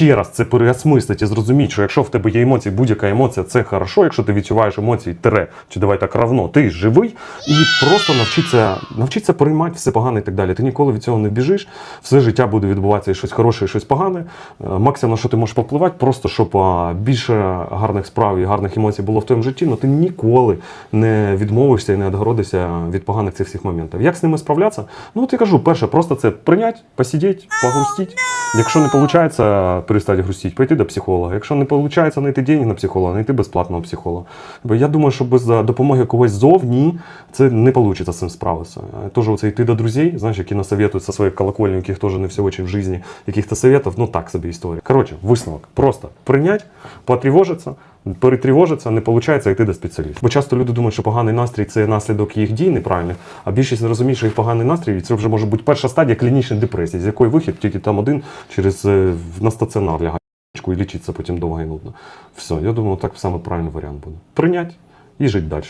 Ще раз це переосмислити і зрозуміти, що якщо в тебе є емоції, будь-яка емоція, це хорошо, якщо ти відчуваєш емоції, тире, чи давай так равно, ти живий і просто навчиться, навчиться приймати все погане і так далі. Ти ніколи від цього не біжиш, все життя буде відбуватися і щось хороше, і щось погане. Е, Максимум, на що ти можеш попливати, просто щоб більше гарних справ і гарних емоцій було в твоєму житті, але ти ніколи не відмовишся і не відгородишся від поганих цих всіх моментів. Як з ними справлятися? Ну, от я кажу, перше, просто це прийняти, посидіти, погрустити. Якщо не виходить перестати грустити, пойти до психолога. Якщо не виходить знайти деньги на психолога, знайти безплатного психолога. Бо я думаю, що без е, допомоги когось зовні це не вийде з цим справитися. Е, Теж оце йти до друзей, знаєш, які насоветують со своїх колокольні, яких теж не все очень в житті, яких-то советів, ну так собі історія. Коротше, висновок. Просто прийняти, потривожитися, перетривожитися, не виходить йти до спеціаліста. Бо часто люди думають, що поганий настрій це наслідок їх дій неправильних, а більшість не розуміє, що їх поганий настрій, і це вже може бути перша стадія клінічної депресії, з якої вихід тільки там один через е, на стаціонар лягає і лічиться потім довго і нудно. Все, я думаю, так саме правильний варіант буде. Прийняти і жити далі.